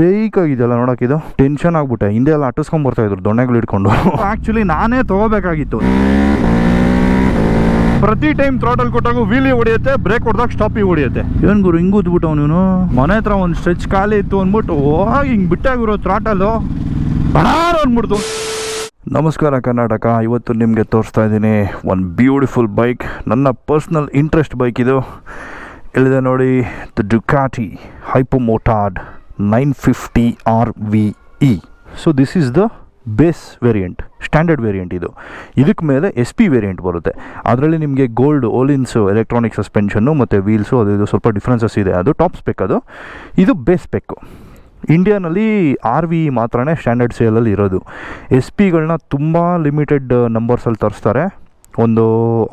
Shake ಆಗಿದೆಯಲ್ಲ ಇದು tension ಆಗ್ಬಿಟ್ಟೆ. ಹಿಂದೆ ಎಲ್ಲ ಅಟ್ಟಿಸ್ಕೊಂಡ್ ಬರ್ತಾ ಇದ್ರು ದೊಣ್ಣೆಗಳು ಇಟ್ಕೊಂಡು ಆಕ್ಚುಲಿ ನಾನೇ ತಗೋಬೇಕಾಗಿತ್ತು. ಪ್ರತಿ ಟೈಮ್ ಥ್ರಾಟಲ್ ಕೊಟ್ಟಾಗ ವೀಲಿ ಹೊಡಿಯುತ್ತೆ ಬ್ರೇಕ್ ಹೊಡೆದಾಗ ಸ್ಟಾಪಿ ಹೊಡಿಯುತ್ತೆ. ಏನ್ ಗುರು ಹಿಂಗ್ ಉದ್ಬಿಟ್ಟು ಅವನು ಮನೆ ಹತ್ರ ಒಂದು ಸ್ಟ್ರೆಚ್ ಖಾಲಿ ಇತ್ತು ಅಂದ್ಬಿಟ್ಟು ಹೋಗಿ ಹಿಂಗ್ ಬಿಟ್ಟಾಗಿರೋ ಥ್ರಾಟಲ್ಲು ಬಾರ ಅಂದ್ಬಿಡ್ತು. ನಮಸ್ಕಾರ ಕರ್ನಾಟಕ ಇವತ್ತು ನಿಮಗೆ ತೋರಿಸ್ತಾ ಇದ್ದೀನಿ ಒಂದು ಬ್ಯೂಟಿಫುಲ್ ಬೈಕ್ ನನ್ನ ಪರ್ಸ್ನಲ್ ಇಂಟ್ರೆಸ್ಟ್ ಬೈಕ್ ಇದು. ಇಲ್ಲಿದೆ ನೋಡಿ the Ducati Hypermotard nine fifty R V E. So this is the base variant standard variant ಇದು. ಇದಕ್ಕೆ ಮೇಲೆ ಎಸ್ ಪಿ ವೇರಿಯಂಟ್ ಬರುತ್ತೆ. ಅದರಲ್ಲಿ ನಿಮಗೆ ಗೋಲ್ಡ್ ಓಲಿನ್ಸು ಎಲೆಕ್ಟ್ರಾನಿಕ್ ಸಸ್ಪೆನ್ಷನ್ನು ಮತ್ತು ವೀಲ್ಸು ಅದು ಇದು ಸ್ವಲ್ಪ ಡಿಫ್ರೆನ್ಸಸ್ ಇದೆ. ಅದು ಟಾಪ್ ಸ್ಪೆಕ್ ಅದು. ಇದು ಬೇಸ್ ಸ್ಪೆಕ್ಕು ಇಂಡಿಯಾನಲ್ಲಿ ಆರ್ ವಿ ಮಾತ್ರನೇ ಸ್ಟ್ಯಾಂಡರ್ಡ್ ಸೇಲಲ್ಲಿ ಇರೋದು. ಎಸ್ ಪಿಗಳನ್ನ ತುಂಬ ಲಿಮಿಟೆಡ್ ನಂಬರ್ಸಲ್ಲಿ ತರಿಸ್ತಾರೆ. ಒಂದು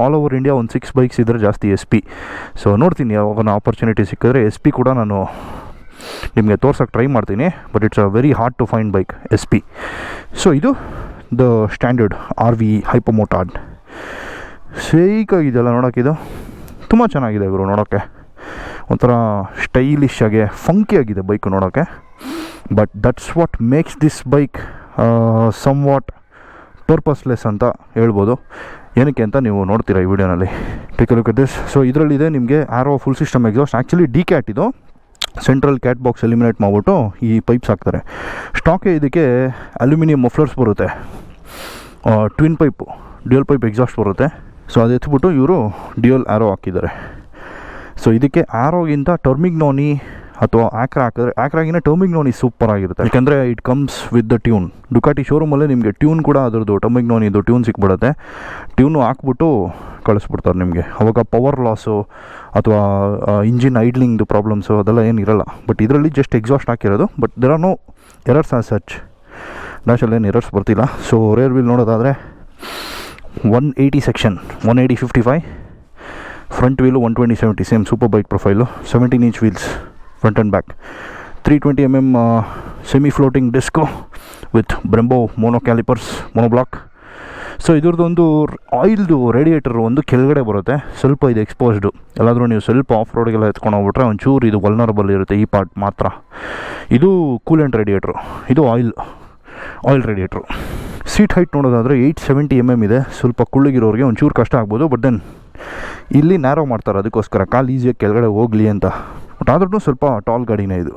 ಆಲ್ ಓವರ್ ಇಂಡಿಯಾ ಒಂದು ಸಿಕ್ಸ್ ಬೈಕ್ಸ್ ಇದ್ದರೆ ಜಾಸ್ತಿ ಎಸ್ ಪಿ ಸೊ ನೋಡ್ತೀನಿ ಯಾವಾಗ ಆಪರ್ಚುನಿಟಿ ಸಿಕ್ಕಿದ್ರೆ ಎಸ್ ಪಿ ಕೂಡ ನಾನು ನಿಮಗೆ ತೋರ್ಸೋಕ್ಕೆ ಟ್ರೈ ಮಾಡ್ತೀನಿ but it's a very hard to find bike S P so ಇದು the standard R V hypermotard ಸೇಕಾಗಿದೆಯಲ್ಲ ನೋಡೋಕ್ಕಿದು ತುಂಬ ಚೆನ್ನಾಗಿದೆ ಇವರು ನೋಡೋಕ್ಕೆ ಒಂಥರ ಸ್ಟೈಲಿಶ್ ಆಗಿ ಫಂಕಿ ಆಗಿದೆ ಬೈಕ್ ನೋಡೋಕ್ಕೆ but that's what makes this bike somewhat purposeless ಅಂತ ಹೇಳ್ಬೋದು. ಏನಕ್ಕೆ ಅಂತ ನೀವು ನೋಡ್ತೀರಾ ಈ ವಿಡಿಯೋನಲ್ಲಿ ಟೇಕ್ ಲುಕ್ ದಿಸ್ ಸೊ ಇದರಲ್ಲಿದೆ ನಿಮಗೆ Arrow full system exhaust actually decat ಇದು. ಸೆಂಟ್ರಲ್ ಕ್ಯಾಟ್ ಬಾಕ್ಸ್ ಎಲಿಮಿನೇಟ್ ಮಾಡಿಬಿಟ್ಟು ಈ ಪೈಪ್ಸ್ ಹಾಕ್ತಾರೆ. ಸ್ಟಾಕೆ ಇದಕ್ಕೆ ಅಲ್ಯೂಮಿನಿಯಂ ಮಫ್ಲರ್ಸ್ ಬರುತ್ತೆ. Twin pipe dual pipe exhaust ಬರುತ್ತೆ. ಸೊ ಅದು ಎತ್ಬಿಟ್ಟು ಇವರು ಡ್ಯೂಯಲ್ ಆರೋ ಹಾಕಿದ್ದಾರೆ. ಸೊ ಇದಕ್ಕೆ ಆರೋಗಿಂತ ಟರ್ಮಿಗ್ನೋನಿ ಅಥವಾ ಆಕ್ರಾ ಹಾಕಿದ್ರೆ ಟರ್ಮಿಂಗ್ ನೋನಿ ಸೂಪರ್ ಆಗಿರುತ್ತೆ. ಯಾಕಂದ್ರೆ it comes with the tune Ducati ಶೋರೂಮಲ್ಲೇ ನಿಮಗೆ ಟ್ಯೂನ್ ಕೂಡ ಅದರದ್ದು ಟರ್ಮಿಂಗ್ ನೋನಿದು ಟ್ಯೂನ್ ಸಿಕ್ಬಿಡುತ್ತೆ. ಟ್ಯೂನು ಹಾಕ್ಬಿಟ್ಟು ಕಳಿಸ್ಬಿಡ್ತಾರೆ ನಿಮಗೆ. ಅವಾಗ ಪವರ್ ಲಾಸು ಅಥವಾ ಇಂಜಿನ್ ಐಡ್ಲಿಂಗ್ದು ಪ್ರಾಬ್ಲಮ್ಸು ಅದೆಲ್ಲ ಏನಿರಲ್ಲ ಬಟ್ ಇದರಲ್ಲಿ ಜಸ್ಟ್ ಎಕ್ಸಾಸ್ಟ್ ಹಾಕಿರೋದು. But there are no errors as such ಡ್ಯಾಶಲ್ಲಿ ಏನು ಎರರ್ಸ್ ಬರ್ತಿಲ್ಲ. ಸೊ ರೇರ್ ವೀಲ್ ನೋಡೋದಾದರೆ one eighty section one eighty fifty five front wheel one twenty seventy same super bike profile seventeen inch wheels and back three twenty M M semi floating disc with Brembo mono calipers monoblock so ಇದ್ರದ್ದೊಂದು ಆಯಿಲ್ದು radiator ಒಂದು ಕೆಳಗಡೆ ಬರುತ್ತೆ. ಸ್ವಲ್ಪ ಇದು ಎಕ್ಸ್ಪೋಸ್ಡು ಎಲ್ಲಾದರೂ ನೀವು ಸ್ವಲ್ಪ of ರೋಡ್ಗೆಲ್ಲ ಎತ್ಕೊಂಡು ಹೋಗ್ಬಿಟ್ರೆ ಒಂಚೂರು ಇದು ವಲ್ನರಬಲ್ ಇರುತ್ತೆ ಈ ಪಾರ್ಟ್ ಮಾತ್ರ. ಇದು ಕೂಲೆಂಟ್ ರೇಡಿಯೇಟ್ರು ಇದು oil oil radiator seat height ನೋಡೋದಾದರೆ ಏಯ್ಟ್ ಸೆವೆಂಟಿ ಎಂ ಎಂ ಇದೆ. ಸ್ವಲ್ಪ ಕುಳ್ಳಿಗಿರೋರಿಗೆ ಒಂಚೂರು ಕಷ್ಟ ಆಗ್ಬೋದು ಬಟ್ ದೆನ್ ಇಲ್ಲಿ ನ್ಯಾರೋ ಮಾಡ್ತಾರೆ ಅದಕ್ಕೋಸ್ಕರ. ಕಾಲು ಈಸಿಯಾಗಿ ಕೆಳಗಡೆ ಹೋಗಲಿ ಅಂತ. ಬಟ್ ಆದ್ರೂ ಸ್ವಲ್ಪ ಟಾಲ್ ಗಾಡಿನೇ ಇದು.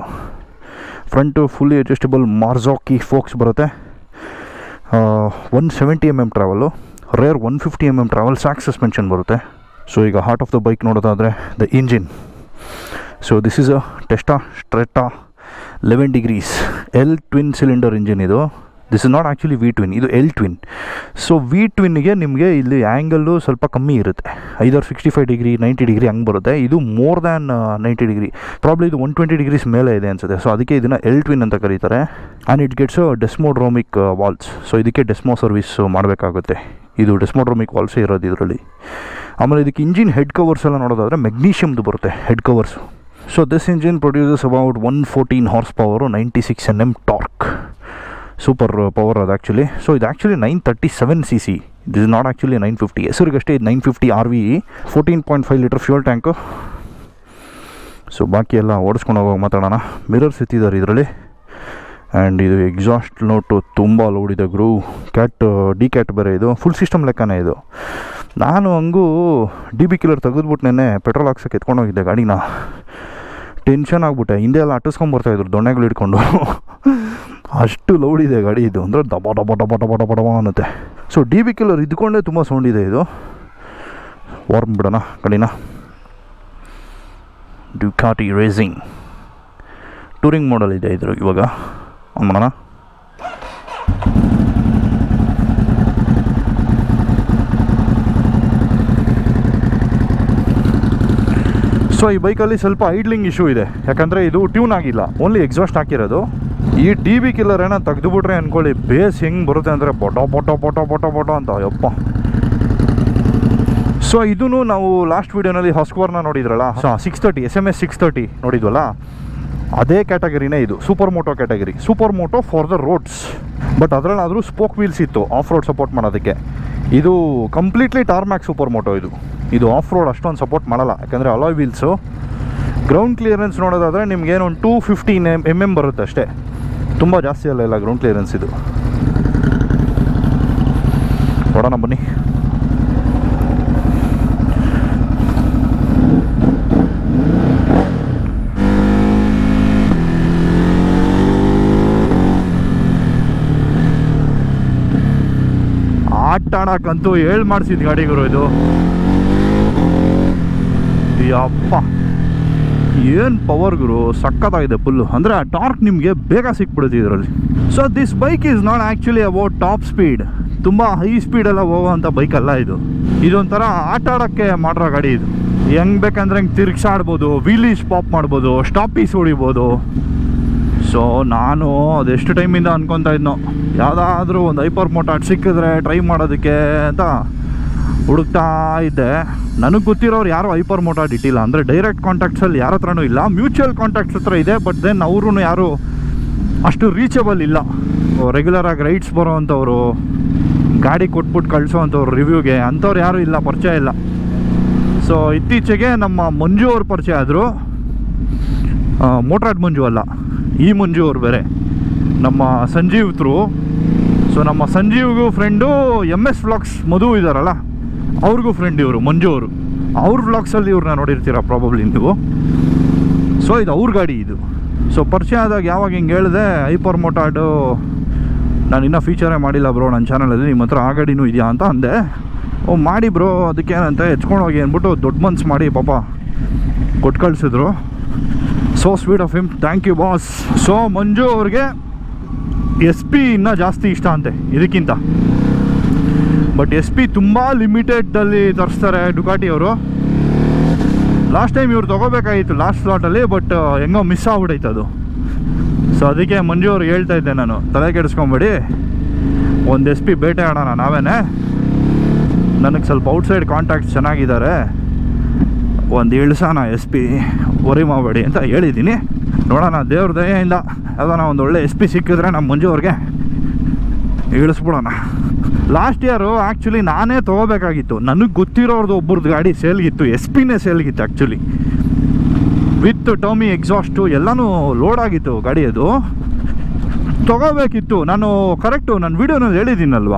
Front fully adjustable Marzocchi forks ಬರುತ್ತೆ. One seventy M M travel rear one fifty M M travel Sachs suspension ಬರುತ್ತೆ. ಸೊ ಈಗ ಹಾರ್ಟ್ ಆಫ್ ದ ಬೈಕ್ ನೋಡೋದಾದರೆ the engine so this is a Testastretta eleven degrees L twin cylinder engine ಇದು. This is not actually V twin ಇದು L twin so V ಟ್ವಿನ್ಗೆ ನಿಮಗೆ ಇಲ್ಲಿ angle ಸ್ವಲ್ಪ ಕಮ್ಮಿ ಇರುತ್ತೆ. ಐದಾರು sixty five degree ninety degree ಹಂಗೆ ಬರುತ್ತೆ. ಇದು more than ninety degree probably ಇದು ಒನ್ ಟ್ವೆಂಟಿ ಡಿಗ್ರೀಸ್ ಮೇಲೆ ಇದೆ ಅನ್ಸುತ್ತೆ. ಸೊ ಅದಕ್ಕೆ ಇದನ್ನು ಎಲ್ ಟ್ವಿನ್ ಅಂತ ಕರೀತಾರೆ. And it gets desmodromic valves so ಇದಕ್ಕೆ ಡೆಸ್ಮೋ ಸರ್ವಿಸ್ ಮಾಡಬೇಕಾಗುತ್ತೆ. ಇದು ಡೆಸ್ಮೋಡ್ರೋಮಿಕ್ ವಾಲ್ಸೇ ಇರೋದು ಇದರಲ್ಲಿ. ಆಮೇಲೆ ಇದಕ್ಕೆ ಇಂಜಿನ್ ಹೆಡ್ ಕವರ್ಸ್ ಎಲ್ಲ ನೋಡೋದಾದರೆ ಮೆಗ್ನೀಷಿಯಮ್ದು ಬರುತ್ತೆ head covers so this engine produces about one fourteen horse power ninety six N M torque super power ಅದು ಆ್ಯಕ್ಚುಲಿ ಸೊ ಇದು actually nine thirty seven C C this is not actually nine fifty ಹೆಸರಿಗಷ್ಟೇ ಇದು nine fifty R V fourteen point five litre fuel tank so ಬಾಕಿ ಎಲ್ಲ ಓಡಿಸ್ಕೊಂಡು ಹೋಗೋವಾಗ ಮಾತಾಡೋಣ mirrors ಎತ್ತಿದ್ದಾರೆ ಇದರಲ್ಲಿ. And ಇದು exhaust note ತುಂಬ ಲೋಡ್ ಇದೆ ಗ್ರೂ. ಕ್ಯಾಟ್ ಡಿ ಕ್ಯಾಟ್ ಬೇರೆ ಇದು. ಫುಲ್ ಸಿಸ್ಟಮ್ ಲೆಕ್ಕನೇ ಇದು. ನಾನು ಹಂಗೂ ಡಿ ಬಿ ಕಿಲರ್ ತೆಗೆದ್ಬಿಟ್ಟು ಪೆಟ್ರೋಲ್ ಹಾಕ್ಸೋಕೆ ಎತ್ಕೊಂಡೋಗಿದ್ದೆ ಗಾಡಿನ. ಟೆನ್ಷನ್ ಆಗಿಬಿಟ್ಟೆ. ಹಿಂದೆ ಎಲ್ಲ ಅಟ್ಟಿಸ್ಕೊಂಬರ್ತಾಯಿದ್ರು ದೊಣ್ಣೆಗಳು ಹಿಡ್ಕೊಂಡು. ಅಷ್ಟು ಲೌಡ್ ಇದೆ ಗಾಡಿ ಇದು ಅಂದರೆ ಡಬ ಡಬ ಡಬ ಡಬ ಡಬ ಡಬ ಅನ್ನುತ್ತೆ. ಸೊ ಡಿ ಬಿ ಕಿಲ್ಲರ್ ಇದ್ಕೊಂಡೇ ತುಂಬ ಸೌಂಡ್ ಇದೆ ಇದು. ವಾರ್ಮ್ ಬಿಡೋಣ ಗಾಡಿನ. ಡ್ಯೂಕಾಟಿ ರೇಸಿಂಗ್ ಟೂರಿಂಗ್ ಮಾಡಲ್ ಇದೆ ಇದ್ರ ಇವಾಗ. ಆನ್ ಮಾಡೋಣ. ಸೊ ಈ ಬೈಕಲ್ಲಿ ಸ್ವಲ್ಪ ಐಡ್ಲಿಂಗ್ ಇಶ್ಯೂ ಇದೆ. ಯಾಕಂದರೆ ಇದು ಟ್ಯೂನ್ ಆಗಿಲ್ಲ. ಓನ್ಲಿ ಎಕ್ಸಾಸ್ಟ್ ಹಾಕಿರೋದು. ಈ ಡಿ ಬಿ ಕಿಲ್ಲರ್ ಏನೋ ತೆಗೆದುಬಿಟ್ರೆ ಅಂದ್ಕೊಳ್ಳಿ ಬೇಸ್ ಹೆಂಗೆ ಬರುತ್ತೆ ಅಂದರೆ ಬೊಟೋ ಬೊಟೋ ಬೊಟೋ ಬೊಟೋ ಬೊಟೋ ಅಂತ ಯಪ್ಪ. ಸೊ ಇದೂ ನಾವು ಲಾಸ್ಟ್ ವೀಡಿಯೋನಲ್ಲಿ ಹೊಸ್ಕೋರ್ನ ನೋಡಿದ್ರಲ್ಲ? So six thirty S M S six thirty ನೋಡಿದ್ವಲ್ಲ? ಅದೇ ಕ್ಯಾಟಗರಿನೇ ಇದು super moto category super moto for the roads but ಅದರಲ್ಲಾದರೂ spoke wheels ಇತ್ತು ಆಫ್ ರೋಡ್ ಸಪೋರ್ಟ್ ಮಾಡೋದಕ್ಕೆ. ಇದು ಕಂಪ್ಲೀಟ್ಲಿ ಟಾರ್ಮ್ಯಾಕ್ ಸೂಪರ್ ಮೋಟೋ ಇದು. ಇದು ಆಫ್ ರೋಡ್ ಅಷ್ಟೊಂದು ಸಪೋರ್ಟ್ ಮಾಡಲ್ಲ. ಯಾಕಂದರೆ ಅಲಾಯ್ ವೀಲ್ಸು ಗ್ರೌಂಡ್ ಕ್ಲಿಯರೆನ್ಸ್ ನೋಡೋದಾದರೆ ನಿಮ್ಗೇನು ಒಂದು two fifteen M M M ಬರುತ್ತೆ ಅಷ್ಟೇ. ತುಂಬ ಜಾಸ್ತಿ ಅಲ್ಲ ಇಲ್ಲ ಗ್ರೌಂಡ್ ಕ್ಲಿಯರೆನ್ಸ್ ಇದು. ಕೊಡೋಣ ಬನ್ನಿ. ಆಟ ಆಡಕ್ಕಂತೂ ಹೇಳ್ ಮಾಡಿಸಿದ್ ಗಾಡಿ ಗುರು ಇದು. ಯಪ್ಪ. ಏನು ಪವರ್ ಗುರು? ಸಕ್ಕತ್ತಾಗಿದೆ ಫುಲ್ಲು ಅಂದರೆ ಟಾರ್ಕ್ ನಿಮಗೆ ಬೇಗ ಸಿಕ್ಬಿಡುತ್ತೆ ಇದರಲ್ಲಿ. So this bike is not actually about top speed ತುಂಬ ಹೈ ಸ್ಪೀಡೆಲ್ಲ ಹೋಗೋವಂಥ ಬೈಕ್ ಅಲ್ಲ ಇದು. ಇದೊಂಥರ ಆಟ ಆಡೋಕ್ಕೆ ಮಾಡಿರೋ ಗಾಡಿ ಇದು. ಹೆಂಗೆ ಬೇಕಂದ್ರೆ ಹೆಂಗೆ ತಿರ್ಗ್ಸಾಡ್ಬೋದು ವೀಲೀಸ್ ಪಾಪ್ ಮಾಡ್ಬೋದು ಸ್ಟಾಪೀಸ್ ಹೊಡಿಬೋದು. ಸೊ ನಾನು ಅದೆಷ್ಟು ಟೈಮಿಂದ ಅನ್ಕೊತಾ ಇದ್ನೋ? ಯಾವುದಾದ್ರೂ ಒಂದು ಹೈಪರ್ ಮೋಟಾಟ್ ಸಿಕ್ಕಿದ್ರೆ ಟ್ರೈ ಮಾಡೋದಕ್ಕೆ ಅಂತ. ಹುಡುಕ್ತಾ ಇದ್ದೆ. ನನಗೆ ಗೊತ್ತಿರೋರು ಯಾರು ಹೈಪರ್ ಮೋಟಾ ಇಟ್ಟಿಲ್ಲ. ಅಂದರೆ ಡೈರೆಕ್ಟ್ ಕಾಂಟ್ಯಾಕ್ಟ್ಸಲ್ಲಿ ಯಾರ ಹತ್ರನೂ ಇಲ್ಲ. ಮ್ಯೂಚುವಲ್ ಕಾಂಟ್ಯಾಕ್ಟ್ಸ್ ಹತ್ರ ಇದೆ ಬಟ್ ದೆನ್ ಅವರು ಯಾರು ಅಷ್ಟು ರೀಚಬಲ್ ಇಲ್ಲ. ರೆಗ್ಯುಲರಾಗಿ ರೈಡ್ಸ್ ಬರೋವಂಥವ್ರು ಗಾಡಿ ಕೊಟ್ಬಿಟ್ಟು ಕಳಿಸೋವಂಥವ್ರು ರಿವ್ಯೂಗೆ ಅಂಥವ್ರು ಯಾರೂ ಇಲ್ಲ, ಪರಿಚಯ ಇಲ್ಲ. ಸೊ ಇತ್ತೀಚೆಗೆ ನಮ್ಮ ಮಂಜು ಅವ್ರ ಪರಿಚಯ ಆದರು. ಮೋಟ್ರಾಡ್ ಮಂಜು ಅಲ್ಲ, ಈ ಮಂಜು ಅವ್ರು ಬೇರೆ. ನಮ್ಮ ಸಂಜೀವ್ ಥ್ರೂ ಸೊ ನಮ್ಮ ಸಂಜೀವ್ಗೂ ಫ್ರೆಂಡು ಎಂ ಎಸ್ ಫ್ಲಾಕ್ಸ್ ಮಧು ಇದ್ದಾರಲ್ಲ ಅವ್ರಿಗೂ ಫ್ರೆಂಡ್ ಇವರು, ಮಂಜು ಅವರು. ಅವ್ರ ವ್ಲಾಗ್ಸಲ್ಲಿ ಇವ್ರನ್ನ ನೋಡಿರ್ತೀರ ಪ್ರಾಬಬ್ಲಿ ನೀವು? ಸೊ ಇದು ಅವ್ರ ಗಾಡಿ ಇದು. ಸೊ ಪರಿಚಯ ಆದಾಗ ಯಾವಾಗ ಹಿಂಗೆ ಹೇಳಿದೆ ಹೈಪರ್ ಮೋಟಾಡು ನಾನು ಇನ್ನೂ ಫೀಚರೇ ಮಾಡಿಲ್ಲ ಬ್ರೋ ನನ್ನ ಚಾನಲಲ್ಲಿ ನಿಮ್ಮ ಹತ್ರ ಆ ಗಾಡಿನೂ ಇದೆಯಾ? ಅಂತ ಅಂದೆ. ಓ, ಮಾಡಿ ಬ್ರೋ ಅದಕ್ಕೇನಂತೆ ಹೆಚ್ಕೊಂಡು ಹೋಗಿ, ಅಂದ್ಬಿಟ್ಟು ದೊಡ್ಡ ಮನ್ಸು ಮಾಡಿ ಪಾಪ ಕೊಟ್ಟು ಕಳಿಸಿದ್ರು so sweet of him thank you boss so Manju ಅವ್ರಿಗೆ ಎಸ್ ಪಿ ಇನ್ನೂ ಜಾಸ್ತಿ ಇಷ್ಟ ಅಂತೆ, ಇದಕ್ಕಿಂತ. ಬಟ್ ಎಸ್ ಪಿ ತುಂಬ ಲಿಮಿಟೆಡಲ್ಲಿ ತರಿಸ್ತಾರೆ ಡುಕಾಟಿ ಅವರು. ಲಾಸ್ಟ್ ಟೈಮ್ ಇವ್ರು ತೊಗೋಬೇಕಾಗಿತ್ತು ಲಾಸ್ಟ್ ಸ್ಲಾಟಲ್ಲಿ, ಬಟ್ ಹೆಂಗೋ ಮಿಸ್ ಆಗ್ಬಿಡೈತೆ ಅದು. ಸೊ ಅದಕ್ಕೆ ಮಂಜು ಅವ್ರು ಹೇಳ್ತಾ ಇದ್ದೆ ನಾನು, ತಲೆ ಕೆಡಿಸ್ಕೊಂಬೇಡಿ. ಒಂದು ಎಸ್ ಪಿ ಬೇಟೆ ಆಡೋಣ ನಾವೇನೆ. ನನಗೆ ಸ್ವಲ್ಪ ಔಟ್ಸೈಡ್ ಕಾಂಟ್ಯಾಕ್ಟ್ ಚೆನ್ನಾಗಿದ್ದಾರೆ. ಒಂದು ಇಳಿಸೋಣ ಎಸ್ ಪಿ, ವರಿ ಮಾಡಬೇಡಿ ಅಂತ ಹೇಳಿದ್ದೀನಿ. ನೋಡೋಣ, ದೇವ್ರ ದಯೆಯಿಂದ ಅದನ್ನು ಒಂದು ಒಳ್ಳೆ ಎಸ್ ಪಿ ಸಿಕ್ಕಿದ್ರೆ ನಮ್ಮ ಮಂಜು ಅವ್ರಿಗೆ ಇಳಿಸ್ಬಿಡೋಣ. ಲಾಸ್ಟ್ ಇಯರು ಆ್ಯಕ್ಚುಲಿ ನಾನೇ ತೊಗೋಬೇಕಾಗಿತ್ತು. ನನಗೆ ಗೊತ್ತಿರೋರ್ದು ಒಬ್ಬರದ್ದು ಗಾಡಿ ಸೇಲ್ಗಿತ್ತು ಎಸ್ ಪಿನೇ ಸೇಲ್ಗಿತ್ತು ಆ್ಯಕ್ಚುಲಿ ವಿತ್ ಟರ್ಮಿ ಎಕ್ಸಾಸ್ಟು ಎಲ್ಲನೂ ಲೋಡ್ ಆಗಿತ್ತು ಗಾಡಿ ಅದು ತೊಗೋಬೇಕಿತ್ತು. ನಾನು ಕರೆಕ್ಟು ನನ್ನ ವೀಡಿಯೋನಲ್ಲಿ ಹೇಳಿದ್ದೀನಲ್ವ?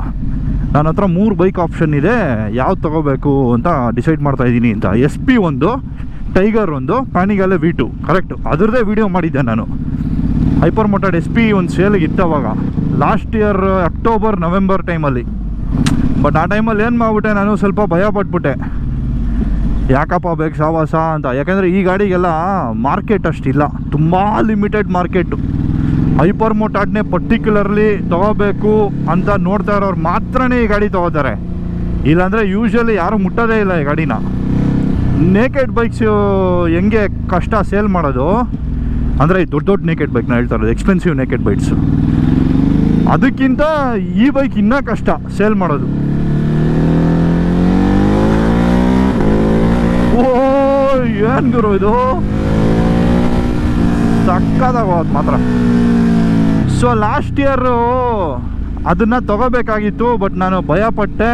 ನನ್ನ ಹತ್ರ ಮೂರು ಬೈಕ್ ಆಪ್ಷನ್ ಇದೆ. ಯಾವ್ದು ತೊಗೋಬೇಕು ಅಂತ ಡಿಸೈಡ್ ಮಾಡ್ತಾ ಇದ್ದೀನಿ ಅಂತ. ಎಸ್ ಪಿ ಒಂದು ಟೈಗರ್ ಒಂದು ಪ್ಯಾನಿಗಲ್ಲೇ ವಿ ಟು ಕರೆಕ್ಟು ಅದರದ್ದೇ ವೀಡಿಯೋ ಮಾಡಿದ್ದೆ ನಾನು. ಹೈಪರ್ ಮೋಟಾಡ್ ಎಸ್ ಪಿ ಒಂದು ಸೇಲಿಗೆ ಇತ್ತು ಅವಾಗ. ಲಾಸ್ಟ್ ಇಯರ್ ಅಕ್ಟೋಬರ್ ನವೆಂಬರ್ ಟೈಮಲ್ಲಿ ಬಟ್ ಆ ಟೈಮಲ್ಲಿ ಏನು ಮಾಡಿಬಿಟ್ಟೆ ನಾನು ಸ್ವಲ್ಪ ಭಯ ಪಟ್ಬಿಟ್ಟೆ. ಯಾಕಪ್ಪ ಬೇಕು ಸಾವಾಸ ಅಂತ. ಯಾಕೆಂದರೆ ಈ ಗಾಡಿಗೆಲ್ಲ ಮಾರ್ಕೆಟ್ ಅಷ್ಟಿಲ್ಲ. ತುಂಬ ಲಿಮಿಟೆಡ್ ಮಾರ್ಕೆಟು ಹೈಪರ್ ಮೋಟಾಡ್ನೇ ಪರ್ಟಿಕ್ಯುಲರ್ಲಿ ತೊಗೋಬೇಕು ಅಂತ ನೋಡ್ತಾ ಇರೋರು ಮಾತ್ರನೇ ಈ ಗಾಡಿ ತೊಗೋತಾರೆ. ಇಲ್ಲಾಂದರೆ ಯೂಶ್ವಲಿ ಯಾರು ಮುಟ್ಟೋದೇ ಇಲ್ಲ ಈ ಗಾಡಿನ. ನೇಕೆಡ್ ಬೈಕ್ಸ್ ಹೆಂಗೆ ಕಷ್ಟ ಸೇಲ್ ಮಾಡೋದು? ಅಂದರೆ ದೊಡ್ಡ ದೊಡ್ಡ ನೇಕೆಡ್ ಬೈಕ್ನ ಹೇಳ್ತಾ ಇರೋದು. ಎಕ್ಸ್ಪೆನ್ಸಿವ್ ನೇಕೆಡ್ ಬೈಕ್ಸು ಅದಕ್ಕಿಂತ ಈ ಬೈಕ್ ಇನ್ನೂ ಕಷ್ಟ ಸೇಲ್ ಮಾಡೋದು. ಓ ಏನು ಗುರು ಇದು? ಸಕ್ಕದಾಗೋದು ಮಾತ್ರ. ಸೊ ಲಾಸ್ಟ್ ಇಯರು ಅದನ್ನು ತಗೋಬೇಕಾಗಿತ್ತು ಬಟ್ ನಾನು ಭಯಪಟ್ಟೆ,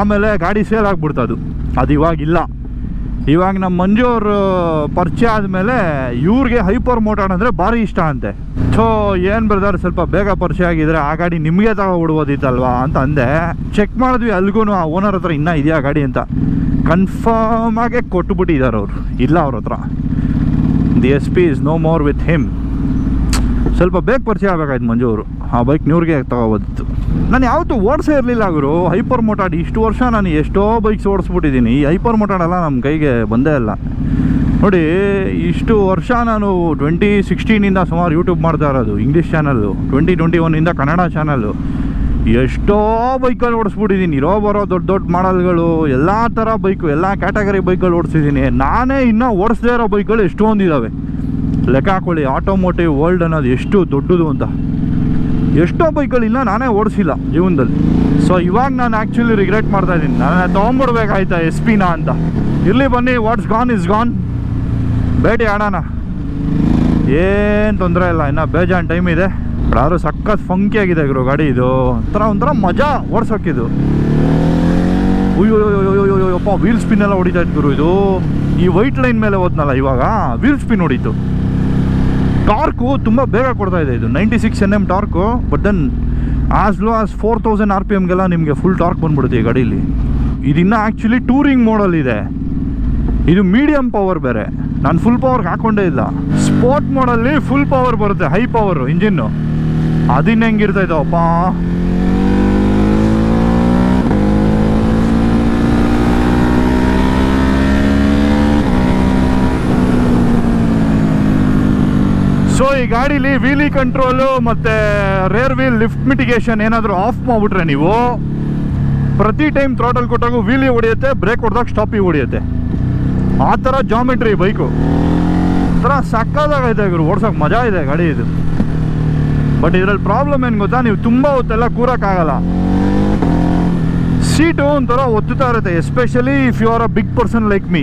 ಆಮೇಲೆ ಗಾಡಿ ಸೇಲ್ ಆಗ್ಬಿಡ್ತು ಅದು. ಅದು ಇವಾಗಿಲ್ಲ. ಇವಾಗ ನಮ್ಮ ಮಂಜು ಅವರು ಪರಿಚಯ ಆದಮೇಲೆ ಇವ್ರಿಗೆ ಹೈಪರ್ ಮೋಟಾರ್ ಅಂದರೆ ಭಾರಿ ಇಷ್ಟ ಅಂತೆ. ಸೊ ಏನು ಬ್ರದರ್, ಸ್ವಲ್ಪ ಬೇಗ ಪರಿಚಯ ಆಗಿದ್ರೆ ಆ ಗಾಡಿ ನಿಮಗೆ ತಗೊಬಿಡ್ಬೋದಿತ್ತಲ್ವಾ ಅಂತ ಅಂದೆ. ಚೆಕ್ ಮಾಡಿದ್ವಿ ಅಲ್ಗೂ ಆ ಓನರ್ ಹತ್ರ ಇನ್ನೂ ಇದೆಯಾ ಗಾಡಿ ಅಂತ. ಕನ್ಫರ್ಮ್ ಆಗೇ ಕೊಟ್ಟುಬಿಟ್ಟಿದ್ದಾರೆ ಅವರು. ಇಲ್ಲ ಅವ್ರ ಹತ್ರ. The S P is no more with him ಸ್ವಲ್ಪ ಬೇಗ ಪರಿಚಯ ಆಗಬೇಕಾಯ್ತು ಮಂಜು ಅವರು. ಆ ಬೈಕ್ ನೀವ್ರಿಗೆ ತಗೋಬೋದಿತ್ತು ನಾನು ಯಾವತ್ತೂ ಓಡಿಸೇ ಇರಲಿಲ್ಲ ಗುರು. ಹೈಪರ್ ಮೋಟಾಡ್ ಇಷ್ಟು ವರ್ಷ ನಾನು ಎಷ್ಟೋ ಬೈಕ್ಸ್ ಓಡಿಸ್ಬಿಟ್ಟಿದ್ದೀನಿ. ಈ ಹೈಪರ್ ಮೋಟಾಡೆಲ್ಲ ನಮ್ಮ ಕೈಗೆ ಬಂದೇ ಇಲ್ಲ. ನೋಡಿ, ಇಷ್ಟು ವರ್ಷ ನಾನು ಟ್ವೆಂಟಿ ಸಿಕ್ಸ್ಟೀನಿಂದ ಸುಮಾರು ಯೂಟ್ಯೂಬ್ ಮಾಡ್ತಾ ಇರೋದು ಇಂಗ್ಲೀಷ್ ಚಾನಲ್ಲು ಟ್ವೆಂಟಿ ಟ್ವೆಂಟಿ ಒನ್ನಿಂದ ಕನ್ನಡ ಚಾನಲ್ಲು ಎಷ್ಟೋ ಬೈಕಲ್ಲಿ ಓಡಿಸ್ಬಿಟ್ಟಿದ್ದೀನಿ ಇರೋ ಬರೋ ದೊಡ್ಡ ದೊಡ್ಡ ಮಾಡಲ್ಗಳು ಎಲ್ಲ ಥರ ಬೈಕು ಎಲ್ಲ ಕ್ಯಾಟಗರಿ ಬೈಕಲ್ಲಿ ಓಡಿಸಿದ್ದೀನಿ ನಾನೇ ಇನ್ನೂ ಓಡಿಸದೇ ಇರೋ ಬೈಕ್ಗಳು ಎಷ್ಟೊಂದಿದ್ದಾವೆ ಲೆಕ್ಕ ಹಾಕೊಳ್ಳಿ ಆಟೋಮೋಟಿವ್ ವರ್ಲ್ಡ್ ಅನ್ನೋದು ಎಷ್ಟು ದೊಡ್ಡದು ಅಂತ. ಎಷ್ಟೋ ಬೈಕ್ಗಳಿಲ್ಲ ನಾನೇ ಓಡಿಸಿಲ್ಲ ಜೀವನದಲ್ಲಿ. ಸೊ ಇವಾಗ ನಾನು ಆ್ಯಕ್ಚುಲಿ ರಿಗ್ರೆಟ್ ಮಾಡ್ತಾ ಇದ್ದೀನಿ. ನಾನು ತೊಗೊಂಬಿಡ್ಬೇಕಾಯ್ತಾ ಎಸ್ ಪಿನ ಅಂತ. ಇಲ್ಲಿ ಬನ್ನಿ ವಾಟ್ಸ್ ಗಾನ್ ಇಸ್ ಗಾನ್ ಭೇಟಿ ಆಡೋಣ ಏನು ತೊಂದರೆ ಇಲ್ಲ, ಇನ್ನು ಬೇಜಾನ್ ಟೈಮ್ ಇದೆ. ಯಾರು ಸಖತ್ ಫಂಕಿ ಆಗಿದೆ ಗುರು ಗಾಡಿ ಇದು. ಒಂಥರ ಒಂಥರ ಮಜಾ ಓಡ್ಸೋಕ್ಕಿದು ಅಯ್ಯೋಯ್ಯೋಯ್ಯೋಯ್ಯೋಯ್ಯಪ್ಪ ವೀಲ್ ಸ್ಪಿನ್ ಎಲ್ಲ ಹೊಡಿತಾ ಇತ್ತು ಗುರು ಇದು. ಈ ವೈಟ್ ಲೈನ್ ಮೇಲೆ ಹೋದ್ನಲ್ಲ ಇವಾಗ ವೀಲ್ ಸ್ಪಿನ್ ಹೊಡಿತು. ಟಾರ್ಕು ತುಂಬ ಬೇಗ ಕೊಡ್ತಾ ಇದೆ ಇದು. Ninety six N M torque but then as low as four thousand R P ಎಮ್ಗೆಲ್ಲ ನಿಮಗೆ ಫುಲ್ ಟಾರ್ಕ್ ಬಂದ್ಬಿಡುತ್ತೆ ಈ ಗಾಡೀಲಿ. ಇದಿನ್ನ ಆ್ಯಕ್ಚುಲಿ ಟೂರಿಂಗ್ ಮೋಡಲ್ ಇದೆ. ಇದು ಮೀಡಿಯಮ್ ಪವರ್ ಬೇರೆ. ನಾನು ಫುಲ್ ಪವರ್ಗೆ ಹಾಕೊಂಡೇ ಇಲ್ಲ. ಸ್ಪೋರ್ಟ್ ಮೋಡಲ್ಲಿ ಫುಲ್ ಪವರ್ ಬರುತ್ತೆ ಹೈ ಪವರು ಇಂಜಿನ್ನು ಅದಿನ್ನ ಹೆಂಗಿರ್ತಾ ಇದ್ದಾವಪ್ಪ ಸೊ ಈ ಗಾಡೀಲಿ ವೀಲಿ ಕಂಟ್ರೋಲು ಮತ್ತೆ ರೇರ್ ವೀಲ್ ಲಿಫ್ಟ್ ಮಿಟಿಗೇಷನ್ ಏನಾದರೂ ಆಫ್ ಮಾಡಿಬಿಟ್ರೆ ನೀವು, ಪ್ರತಿ ಟೈಮ್ ಥ್ರಾಟಲ್ ಕೊಟ್ಟಾಗ ವೀಲಿ ಹೊಡೆಯುತ್ತೆ ಬ್ರೇಕ್ ಹೊಡೆದಾಗ ಸ್ಟಾಪಿಗೆ ಹೊಡಿಯುತ್ತೆ. ಆ ಥರ ಜಾಮೆಟ್ರಿ ಬೈಕು ಒಂಥರ ಸಕ್ಕದಾಗೈತೆ ಗುರು, ಓಡ್ಸೋಕೆ ಮಜಾ ಇದೆ ಗಾಡಿ ಇದು. ಬಟ್ ಇದರಲ್ಲಿ ಪ್ರಾಬ್ಲಮ್ ಏನು ಗೊತ್ತಾ? ನೀವು ತುಂಬ ಹೊತ್ತೆಲ್ಲ ಕೂರಕ್ಕಾಗಲ್ಲ. ಸೀಟು ಒಂಥರ ಒತ್ತುತ್ತಾ ಇರುತ್ತೆ especially if you are a big person like me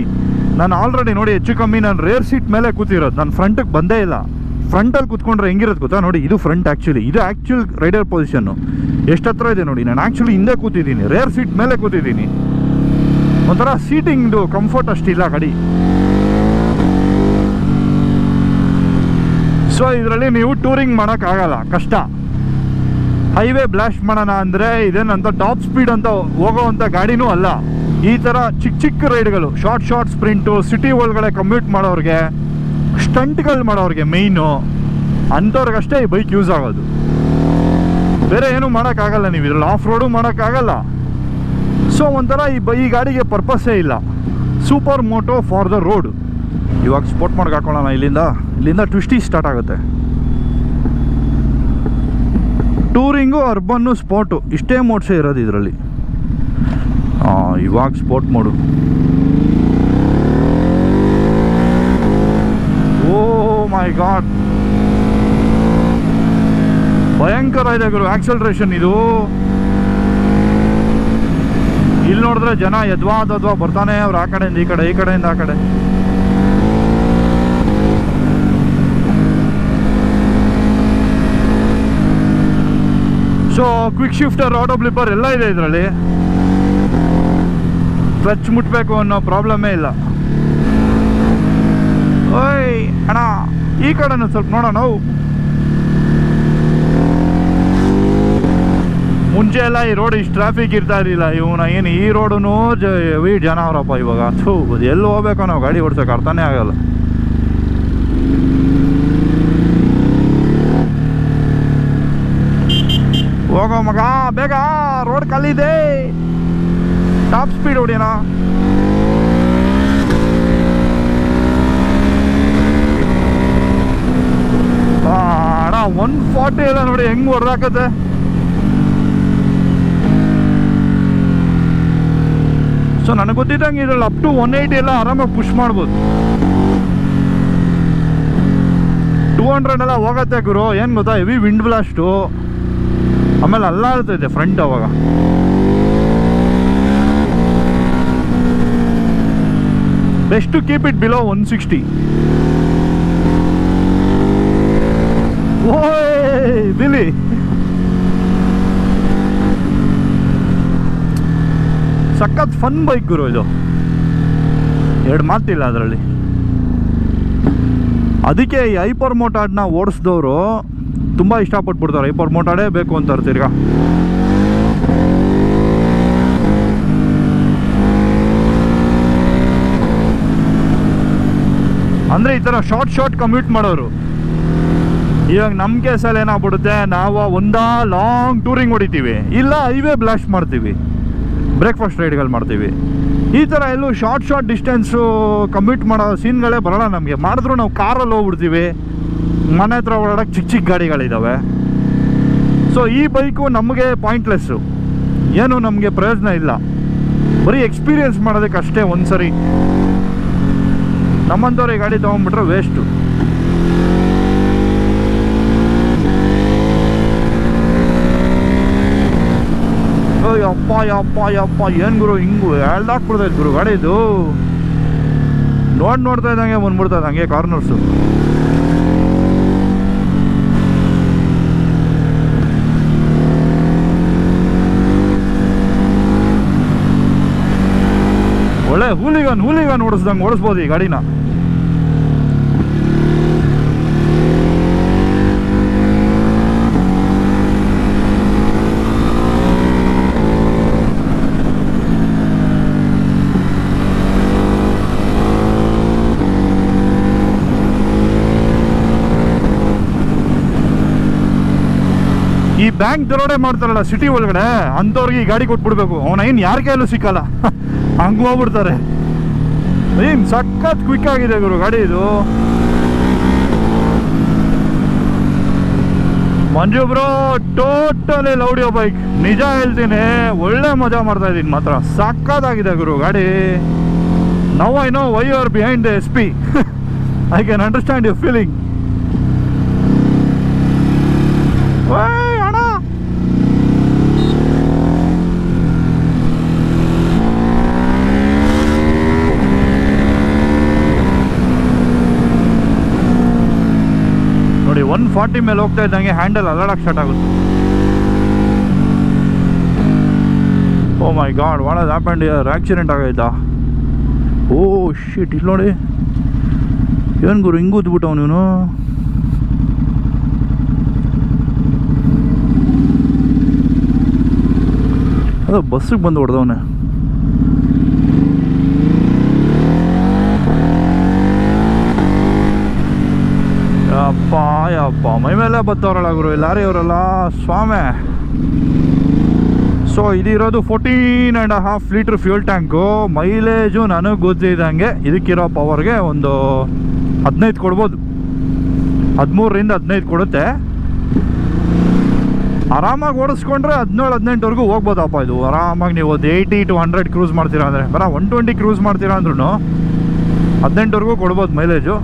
ನಾನು ಆಲ್ರೆಡಿ ನೋಡಿ ಹೆಚ್ಚು ಕಮ್ಮಿ ನಾನು ರೇರ್ ಸೀಟ್ ಮೇಲೆ ಕೂತಿರೋದು. ನಾನು ಫ್ರಂಟಿಗೆ ಬಂದೇ ಇಲ್ಲ. ಫ್ರಂಟಲ್ಲಿ ಕೂತ್ಕೊಂಡ್ರೆ ಹೆಂಗಿರೋದು ಗೊತ್ತಾ? ನೋಡಿ, ಇದು ಫ್ರಂಟ್ ಆ್ಯಕ್ಚುಲಿ ಇದು ಆ್ಯಕ್ಚುಲ್ ರೈಡರ್ ಪೊಸಿಷನ್ನು ಎಷ್ಟು ಹತ್ರ ಇದೆ ನೋಡಿ, ನಾನು ಆ್ಯಕ್ಚುಲಿ ಹಿಂದೆ ಕೂತಿದ್ದೀನಿ. ರೇರ್ ಸೀಟ್ ಮೇಲೆ ಕೂತಿದ್ದೀನಿ. ಒಂಥರ ಸೀಟಿಂಗ್ದು ಕಂಫರ್ಟ್ ಅಷ್ಟಿಲ್ಲ ಗಾಡಿ. ಸೊ ಇದರಲ್ಲಿ ನೀವು ಟೂರಿಂಗ್ ಮಾಡೋಕ್ಕಾಗಲ್ಲ ಕಷ್ಟ. ಹೈವೇ ಬ್ಲಾಸ್ಟ್ ಮಾಡೋಣ ಅಂದರೆ ಇದೇನಂತ ಟಾಪ್ ಸ್ಪೀಡ್ ಅಂತ ಹೋಗೋವಂಥ ಗಾಡಿನೂ ಅಲ್ಲ. ಈ ಥರ ಚಿಕ್ಕ ಚಿಕ್ಕ ರೈಡ್ಗಳು ಶಾರ್ಟ್ ಶಾರ್ಟ್ ಸ್ಪ್ರಿಂಟು ಸಿಟಿ ಒಳಗಡೆ ಕಮ್ಯೂಟ್ ಮಾಡೋರಿಗೆ ಸ್ಟಂಟ್ಗಳು ಮಾಡೋರಿಗೆ ಮೇಯ್ನು ಅಂಥವ್ರಿಗಷ್ಟೇ ಈ ಬೈಕ್ ಯೂಸ್ ಆಗೋದು. ಬೇರೆ ಏನು ಮಾಡೋಕ್ಕಾಗಲ್ಲ ನೀವು, ಇದರಲ್ಲಿ ಆಫ್ ರೋಡು ಮಾಡೋಕ್ಕಾಗಲ್ಲ ಸೊ ಒಂಥರ ಈ ಬೈ ಈ ಗಾಡಿಗೆ ಪರ್ಪಸ್ಸೇ ಇಲ್ಲ. Super moto for the road ಇವಾಗ ಸ್ಪೋರ್ಟ್ ಮಾಡಿ ಹಾಕೊಳ್ಳೋಣ ಇಲ್ಲಿಂದ. ಇಲ್ಲಿಂದ ಟ್ವಿಸ್ಟಿ ಸ್ಟಾರ್ಟ್ ಆಗುತ್ತೆ. ಟೂರಿಂಗು ಅರ್ಬನ್ನು ಸ್ಪೋರ್ಟು ಇಷ್ಟೇ ಮೋಡ್ಸೇ ಇರೋದು ಇದರಲ್ಲಿ. ಇವಾಗ sport mode oh my god ಭಯಂಕರ ಇದೆ ಗುರು ಆಕ್ಸಲ್ರೇಷನ್ ಇದು. ಇಲ್ಲಿ ನೋಡಿದ್ರೆ ಜನ ಯದ್ವಾ ಅದ್ವಾ ಬರ್ತಾನೆ, ಅವ್ರು ಆ ಕಡೆಯಿಂದ ಈ ಕಡೆ, ಈ ಕಡೆಯಿಂದ ಆ ಕಡೆ. So quick shifter auto blipper ಎಲ್ಲ ಇದೆ ಇದರಲ್ಲಿ. ಕ್ಲಚ್ ಮುಟ್ಬೇಕು ಅನ್ನೋ ಪ್ರಾಬ್ಲಮೇ ಇಲ್ಲ. ಓಯ್, ಅಣ್ಣ, ಈ ಕಡೆನೂ ಸ್ವಲ್ಪ ನೋಡೋಣ ಮುಂಚೆ ಎಲ್ಲ ಈ ರೋಡ್ ಇಷ್ಟು ಟ್ರಾಫಿಕ್ ಇರ್ತಾ ಇರಲಿಲ್ಲ. ಇವನ ಏನು ಈ ರೋಡೂ ವಿ ಜನ ಅವರಪ್ಪ ಇವಾಗ. ಥೂ ಎಲ್ಲಿ ಹೋಗ್ಬೇಕೋ ನಾವು ಗಾಡಿ ಓಡಿಸೋಕೆ ಅರ್ಥನೇ ಆಗಲ್ಲ. ಹೋಗೋ ಮಗ, ಬೇಗ ರೋಡ್ ಕಲ್ಲಿದೆ. ಟಾಪ್ ಸ್ಪೀಡ್ ಹೊಡಿಯೋಣ ಅಣ್ಣ ಒನ್ ಫಾರ್ಟಿ ಎಲ್ಲ ನೋಡಿ ಹೆಂಗ್ ಹೊಡೆದಾಕತ್ತೆ ನನಗೆ ಗೊತ್ತಿದ್ದಂಗೆ ಇದ್ರಲ್ಲಿ ಅಪ್ ಟು ಒನ್ ಏಯ್ಟಿ ಎಲ್ಲ ಆರಾಮಾಗಿ ಪುಷ್ ಮಾಡ್ಬೋದು. ಟೂ ಹಂಡ್ರೆಡ್ ಎಲ್ಲ ಹೋಗತ್ತೆ ಗುರು. ಏನು ಗೊತ್ತಾ? ಹೆವಿ ವಿಂಡ್ ಬ್ಲಾಸ್ಟು ಆಮೇಲೆ ಅಲ್ಲಾಡ್ತೈತೆ ಫ್ರಂಟ್ ಅವಾಗ. Best keep it below one sixty ಓಯ್ ಬಿಲಿ ಸಖತ್ ಫನ್ ಬೈಕ್ ಗುರು ಇದು. ಎರಡು ಮಾತಿಲ್ಲ ಅದರಲ್ಲಿ. ಅದಕ್ಕೆ ಈ ಐಪರ್ ಮೋಟಾಡ್ನ ಓಡಿಸಿದವರು ತುಂಬ ಇಷ್ಟಪಟ್ಬಿಡ್ತಾರೆ. ಹೈಪರ್ ಮೋಟಾಡೇ ಬೇಕು ಅಂತಾರೆ ತಿರ್ಗಾ ಅಂದರೆ ಈ ಥರ ಶಾರ್ಟ್ ಶಾರ್ಟ್ ಕಮ್ಯೂಟ್ ಮಾಡೋರು. ಇವಾಗ ನಮ್ಮ ಕೇಸಲ್ಲಿ ಏನಾಗ್ಬಿಡುತ್ತೆ? ನಾವು ಒಂದಾ ಲಾಂಗ್ ಟೂರಿಂಗ್ ಹೊಡಿತೀವಿ. ಇಲ್ಲ ಹೈವೇ ಬ್ಲಾಸ್ಟ್ ಮಾಡ್ತೀವಿ. ಬ್ರೇಕ್ಫಾಸ್ಟ್ ರೈಡ್ಗಳು ಮಾಡ್ತೀವಿ. ಈ ಥರ ಎಲ್ಲೂ ಶಾರ್ಟ್ ಶಾರ್ಟ್ ಡಿಸ್ಟೆನ್ಸು ಕಮ್ಮಿಟ್ ಮಾಡೋ ಸೀನ್ಗಳೇ ಬರೋಲ್ಲ ನಮಗೆ. ಮಾಡಿದ್ರು ನಾವು ಕಾರಲ್ಲಿ ಹೋಗ್ಬಿಡ್ತೀವಿ. ಮನೆ ಹತ್ರ ಓಡಾಡೋಕೆ ಚಿಕ್ಕ ಚಿಕ್ಕ ಗಾಡಿಗಳಿದ್ದಾವೆ ಸೊ ಈ ಬೈಕು ನಮಗೆ ಪಾಯಿಂಟ್ಲೆಸ್ಸು ಏನು ನಮಗೆ ಪ್ರಯೋಜನ ಇಲ್ಲ. ಬರೀ ಎಕ್ಸ್ಪೀರಿಯನ್ಸ್ ಮಾಡೋದಕ್ಕೆ ಅಷ್ಟೇ ಒಂದು ಸರಿ ನಮ್ಮಂಥವ್ರಿಗೆ ಗಾಡಿ ತೊಗೊಂಡ್ಬಿಟ್ರೆ ವೇಸ್ಟು ಯಪ್ಪ ಯಪ್ಪ ಯಪ್ಪ ಏನು ಗುರು, ಹಿಂಗು ಎಳ್ದಾಕ್ಬಿಡ್ತೈತೆ ಗುರು ಗಾಡಿದು ನೋಡಿ ನೋಡ್ತಾ ಇದ್ದಂಗೆ ಬಂದ್ಬಿಡ್ತದೆ ಹಂಗೆ ಕಾರ್ನರ್ಸು ಹೂಲಿಗನ್ ಹೂಲಿಗನ್ ಓಡಿಸ್ದಂಗೆ ಓಡಿಸ್ಬೋದು ಈ ಗಾಡಿನ. ಈ ಬ್ಯಾಂಕ್ ದರೋಡೆ ಮಾಡ್ತಾರಲ್ಲ ಸಿಟಿ ಒಳಗಡೆ, ಅಂಥವ್ರಿಗೆ ಈ ಗಾಡಿ ಕೊಟ್ಬಿಡ್ಬೇಕು. ಅವನ ಏನು ಯಾರ ಕೈಯಲ್ಲೂ ಸಿಕ್ಕಲ್ಲ. ಹಂಗೆ ಹೋಗ್ಬಿಡ್ತಾರೆ. ಏನ್ ಸಖತ್ ಕ್ವಿಕ್ ಆಗಿದೆ ಗುರು ಗಾಡಿ ಇದು. ಮಂಜು ಬ್ರೋ ಟೋಟಲಿ ಲೌಡಿಯೋ ಬೈಕ್ ನಿಜ ಹೇಳ್ತೀನಿ, ಒಳ್ಳೆ ಮಜಾ ಮಾಡ್ತಾ ಇದ್ದೀನಿ ಮಾತ್ರ. ಸಕ್ಕತ್ತಾಗಿದೆ ಗುರು ಗಾಡಿ. Now I know why are behind the S P I can understand you feeling ಅಣ್ಣ ನೋಡಿ ಒನ್ ಫಾರ್ಟಿ ಮೇಲೆ ಹೋಗ್ತಾ ಇದ್ದಂಗೆ ಹ್ಯಾಂಡಲ್ ಅಲ್ಲಾಡಕ್ ಸ್ಟಾರ್ಟ್ ಆಗುತ್ತೆ. ಓ my god what happened here accident ಆಗೈತಾ? ಓ ಶಿಟ್ ಇಲ್ಲಿ ನೋಡಿ. ಏನು ಗುರು, ಹಿಂಗೆ ಕೂತ್ಬಿಟ್ಟವ್ ನೀನು ಅದು ಬಸ್ಸಿಗೆ ಬಂದು ಹೊಡೆದವನೆ. ಯಪ್ಪ ಯಪ್ಪ ಮೈ ಮೇಲೆ ಬತ್ತವ್ರಲ್ಲ ಗುರು, ಲಾರಿ ಅವರಲ್ಲ, ಸ್ವಾಮಿ. So ಇದಿರೋದು fourteen and half litre fuel tank mileage ನನಗೆ ಗೊತ್ತಿದ್ದಂಗೆ ಇದಕ್ಕಿರೋ ಪವರ್ಗೆ ಒಂದು ಹದಿನೈದು ಕೊಡ್ಬೋದು. ಹದಿಮೂರರಿಂದ ಹದಿನೈದು ಕೊಡುತ್ತೆ. ಆರಾಮಾಗಿ ಓಡಿಸ್ಕೊಂಡ್ರೆ ಹದಿನೇಳು, ಹದಿನೆಂಟುವರೆಗೂ ಹೋಗ್ಬೋದಪ್ಪ ಇದು. ಆರಾಮಾಗಿ ನೀವು ಒಂದು ಏಯ್ಟಿ ಟು ಹಂಡ್ರೆಡ್ ಕ್ರೂಸ್ ಮಾಡ್ತೀರಾ ಅಂದರೆ. ಬರ ಒನ್ ಟ್ವೆಂಟಿ ಕ್ರೂಸ್ ಮಾಡ್ತೀರಾ ಅಂದ್ರೂ ಹದಿನೆಂಟುವರೆಗೂ ಕೊಡ್ಬೋದು ಮೈಲೇಜು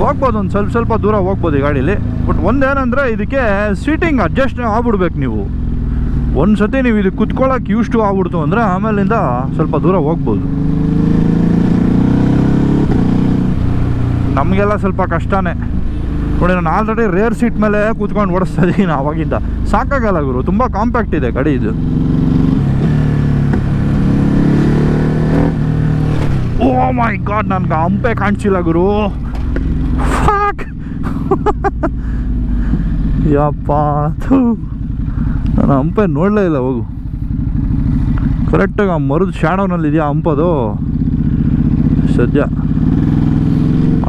ಹೋಗ್ಬೋದು, ಒಂದು ಸ್ವಲ್ಪ ಸ್ವಲ್ಪ ದೂರ ಹೋಗ್ಬೋದು ಈ ಗಾಡೀಲಿ. ಬಟ್ ಒಂದೇನಂದರೆ ಇದಕ್ಕೆ ಸೀಟಿಂಗ್ ಅಡ್ಜಸ್ಟ್ ಆಗ್ಬಿಡ್ಬೇಕು ನೀವು. ಒಂದು ಸತಿ ನೀವು ಇದು ಕುತ್ಕೊಳ್ಳೋಕೆ ಯೂಸ್ ಟು ಆಗ್ಬಿಡ್ತು ಅಂದರೆ ಆಮೇಲಿಂದ ಸ್ವಲ್ಪ ದೂರ ಹೋಗ್ಬೋದು. ನಮಗೆಲ್ಲ ಸ್ವಲ್ಪ ಕಷ್ಟನೇ. ನೋಡಿ, ನಾನು ಆಲ್ರೆಡಿ ರೇರ್ ಸೀಟ್ ಮೇಲೆ ಕೂತ್ಕೊಂಡು ಓಡಿಸ್ತಾ ಇದ್ದೀನಿ ಅವಾಗಿಂದ ಸಾಕಾಗಲ್ಲ ಗುರು, ತುಂಬ ಕಾಂಪ್ಯಾಕ್ಟ್ ಇದೆ ಗಾಡಿ ಇದು. ಓ ಮೈ ಗಾಡ್ ನನ್ಗೆ ಹಂಪೆ ಕಾಣಿಸಿಲ್ಲ ಗುರು. ಫಾಕ್ ಯಪ್ಪ, ಥೂ. ನಾನು ಹಂಪೆ ನೋಡಲೇ ಇಲ್ಲ, ಹೋಗು. ಕರೆಕ್ಟಾಗಿ ಆ ಮರದ ಶಾಡೋನಲ್ಲಿ ಇದೆಯಾ ಹಂಪದು? ಸದ್ಯ.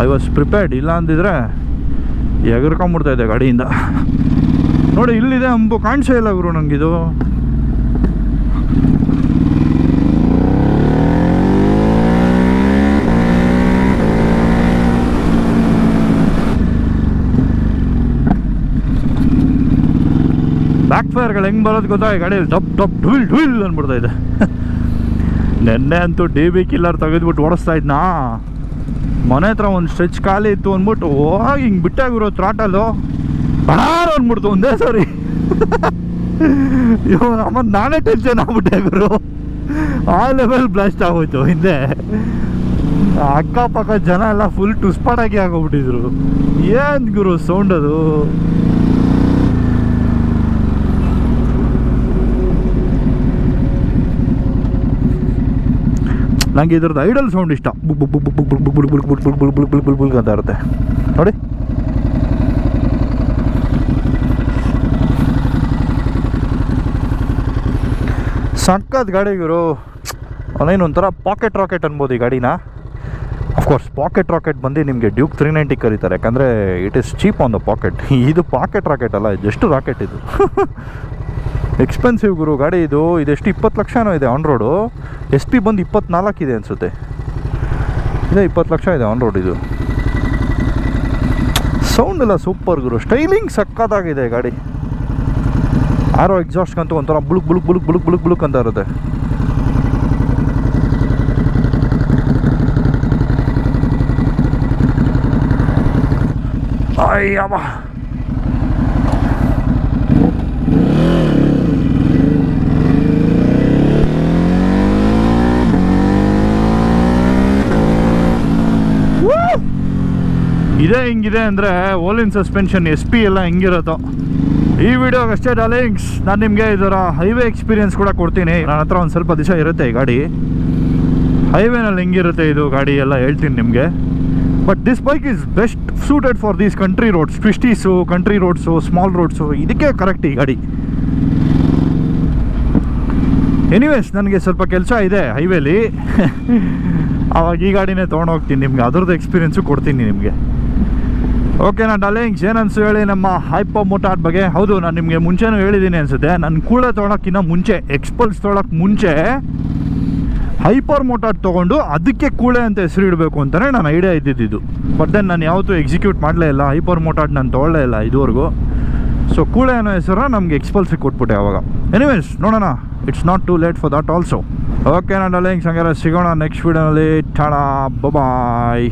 ಐ ವಾಸ್ ಪ್ರಿಪೇರ್ಡ್ ಇಲ್ಲ ಅಂದಿದ್ರೆ ಎಗರ್ಕೊಂಬಿಡ್ತಾ ಇದೆ ಗಾಡಿಯಿಂದ. ನೋಡಿ, ಇಲ್ಲಿದೆ ಹಂಪು. ಕಾಣಿಸೇ ಇಲ್ಲ ಗುರು ನನಗಿದು ಬ್ಯಾಕ್ ಫೈರ್ಗಳು ಹೆಂಗೆ ಬರೋದು ಗೊತ್ತಾ? ಈ ಗಾಡಿಯಲ್ಲಿ ಡಪ್ ಟಪ್ ಢುಲ್ ಢುಲ್ ಅಂದ್ಬಿಡ್ತಾ ಇದೆ. ನೆನ್ನೆ ಅಂತೂ ಡಿ ಬಿ ಕಿಲ್ಲರ್ ತೆಗೆದ್ಬಿಟ್ಟು ಓಡಿಸ್ತಾ ಇದ್ನಾ? ಮನೆ ಹತ್ರ ಒಂದು ಸ್ಟ್ರೆಚ್ ಖಾಲಿ ಇತ್ತು ಅಂದ್ಬಿಟ್ಟು ಹೋಗಿ ಹಿಂಗೆ ಬಿಟ್ಟಾಗಿರೋ ತ್ರಾಟಲ್ಲು ಬಡಾರು ಅಂದ್ಬಿಡ್ತು ಒಂದೇ ಸಾರಿ. ಇವ್ ಅಮ್ಮ, ನಾನೇ ಟೆನ್ಷನ್ ಆಗ್ಬಿಟ್ಟೆ ಗುರು. ಆ ಲೆವೆಲ್ ಬ್ಲಾಸ್ಟ್ ಆಗೋಯ್ತು ಹಿಂದೆ. ಅಕ್ಕಪಕ್ಕ ಜನ ಎಲ್ಲ ಫುಲ್ ಟುಸ್ಪಾಟಾಗಿ ಆಗೋಗ್ಬಿಟ್ಟಿದ್ರು. ಏನು ಗುರು ಸೌಂಡ್ ಅದು? ನನಗೆ ಇದ್ರದ್ದು ಐಡಲ್ ಸೌಂಡ್ ಇಷ್ಟ ಬುಕ್ ಬುಕ್ ಬುಕ್ ಬುಕ್ ಬುಕ್ ಬುಕ್ ಬುಕ್ ಬುಕ್ ಬುಕ್ ಅಂತ ಇರುತ್ತೆ ನೋಡಿ ಸಕ್ಕತ್ ಗಾಡಿ ಇವರು ಅವನೇನು ಒಂಥರ ಪಾಕೆಟ್ ರಾಕೆಟ್ ಅನ್ಬೋದು ಈ ಗಾಡಿನ ಅಫ್ಕೋರ್ಸ್ ಪಾಕೆಟ್ ರಾಕೆಟ್ ಬಂದು ನಿಮಗೆ ಡ್ಯೂಕ್ ತ್ರೀ ನೈಂಟಿ ಕರೀತಾರೆ ಯಾಕಂದರೆ it is cheap on the pocket ಇದು ಪಾಕೆಟ್ ರಾಕೆಟ್ ಅಲ್ಲ ಜಸ್ಟ್ ರಾಕೆಟ್ ಇದು ಎಕ್ಸ್ಪೆನ್ಸಿವ್ ಗುರು, ಗಾಡಿ ಇದು, ಇದೆಷ್ಟು? ಇಪ್ಪತ್ತು ಲಕ್ಷನೂ ಇದೆ ಆನ್ ರೋಡು ಎಸ್ ಪಿ ಬಂದು ಇಪ್ಪತ್ನಾಲ್ಕು ಇದೆ ಅನಿಸುತ್ತೆ. ಇದೆ ಇಪ್ಪತ್ತು ಲಕ್ಷ ಇದೆ ಆನ್ ರೋಡ್ ಇದು. ಸೌಂಡ್ ಎಲ್ಲ ಸೂಪರ್ ಗುರು. ಸ್ಟೈಲಿಂಗ್ ಸಕ್ಕತ್ತಾಗಿದೆ ಗಾಡಿ. ಆರೋ ಎಕ್ಸಾಸ್ಟ್ಗಂತೂ ಒಂಥರ ಬುಳುಕ್ ಬುಳುಕ್ ಬುಳುಕ್ ಬುಳುಕ್ ಬುಳುಕ್ ಬುಳುಕ್ ಅಂತ ಇರುತ್ತೆ. ಅಯ್ಯಮ್ಮ. ಇದೇ ಹಿಂಗಿದೆ ಅಂದರೆ ಓಲಿನ್ ಸಸ್ಪೆನ್ಷನ್ ಎಸ್ ಪಿ ಎಲ್ಲ ಹೆಂಗಿರುತ್ತೋ. ಈ ವಿಡಿಯೋಗೆ ಅಷ್ಟೇ ಡಾಲಿಂಗ್ಸ್ ನಾನು ನಿಮಗೆ ಇದರ ಹೈವೇ ಎಕ್ಸ್ಪೀರಿಯನ್ಸ್ ಕೂಡ ಕೊಡ್ತೀನಿ. ನನ್ನ ಹತ್ರ ಒಂದು ಸ್ವಲ್ಪ ದಿವಸ ಇರುತ್ತೆ ಈ ಗಾಡಿ. ಹೈವೇನಲ್ಲಿ ಹೆಂಗಿರುತ್ತೆ ಇದು ಗಾಡಿ ಎಲ್ಲ ಹೇಳ್ತೀನಿ ನಿಮಗೆ. But this bike is best suited for these country roads twisties country roads small roads ಇದಕ್ಕೆ ಕರೆಕ್ಟ್ ಈ ಗಾಡಿ. ಎನಿವೇಸ್ ನನಗೆ ಸ್ವಲ್ಪ ಕೆಲಸ ಇದೆ ಹೈವೇಲಿ ಅವಾಗ ಈ ಗಾಡಿನೇ ತೊಗೊಂಡೋಗ್ತೀನಿ ನಿಮಗೆ. ಅದ್ರದ್ದು ಎಕ್ಸ್ಪೀರಿಯೆನ್ಸು ಕೊಡ್ತೀನಿ ನಿಮಗೆ. ಓಕೆ ನಾನು ಡಾಲಿಂಗ್ಸ್ ಏನನ್ಸು ಹೇಳಿ ನಮ್ಮ ಹೈಪೋ ಮೋಟಾರ್ ಬಗ್ಗೆ? ಹೌದು, ನಾನು ನಿಮಗೆ ಮುಂಚೆನೂ ಹೇಳಿದ್ದೀನಿ ಅನಿಸುತ್ತೆ. ನನ್ನ ಕೂಡ ತೊಗೊಳಕ್ಕಿಂತ ಮುಂಚೆ ಎಕ್ಸ್ಪಲ್ಸ್ ತೊಗೊಳಕ್ಕೆ ಮುಂಚೆ ಹೈಪರ್ ಮೋಟಾರ್ ತೊಗೊಂಡು ಅದಕ್ಕೆ ಕೂಳೆ ಅಂತ ಹೆಸರು ಇಡಬೇಕು ಅಂತಲೇ ನಾನು ಐಡಿಯಾ ಇದ್ದಿದ್ದು. ಬಟ್ ದೆನ್ ನಾನು ಯಾವತ್ತೂ ಎಕ್ಸಿಕ್ಯೂಟ್ ಮಾಡಲೇ ಇಲ್ಲ. ಹೈಪರ್ ಮೋಟಾರ್ ನಾನು ತೊಗೊಳ್ಳೇ ಇಲ್ಲ ಇದುವರೆಗೂ. ಸೊ ಕೂಳೆ ಅನ್ನೋ ಹೆಸರು ನಮಗೆ ಎಕ್ಸ್ಪಲ್ಸಿಗೆ ಕೊಟ್ಬಿಟ್ಟೆ ಅವಾಗ. ಎನಿವೇಸ್ ನೋಡೋಣ. It's not too late for that also okay ನಾನು ಡಾಲಿಂಗ್ಸ್ ಹಂಗಾರೆ ಸಿಗೋಣ ನೆಕ್ಸ್ಟ್ ವೀಡಿಯೋನಲ್ಲಿ ಟಾಡಾ ಬಾಯ್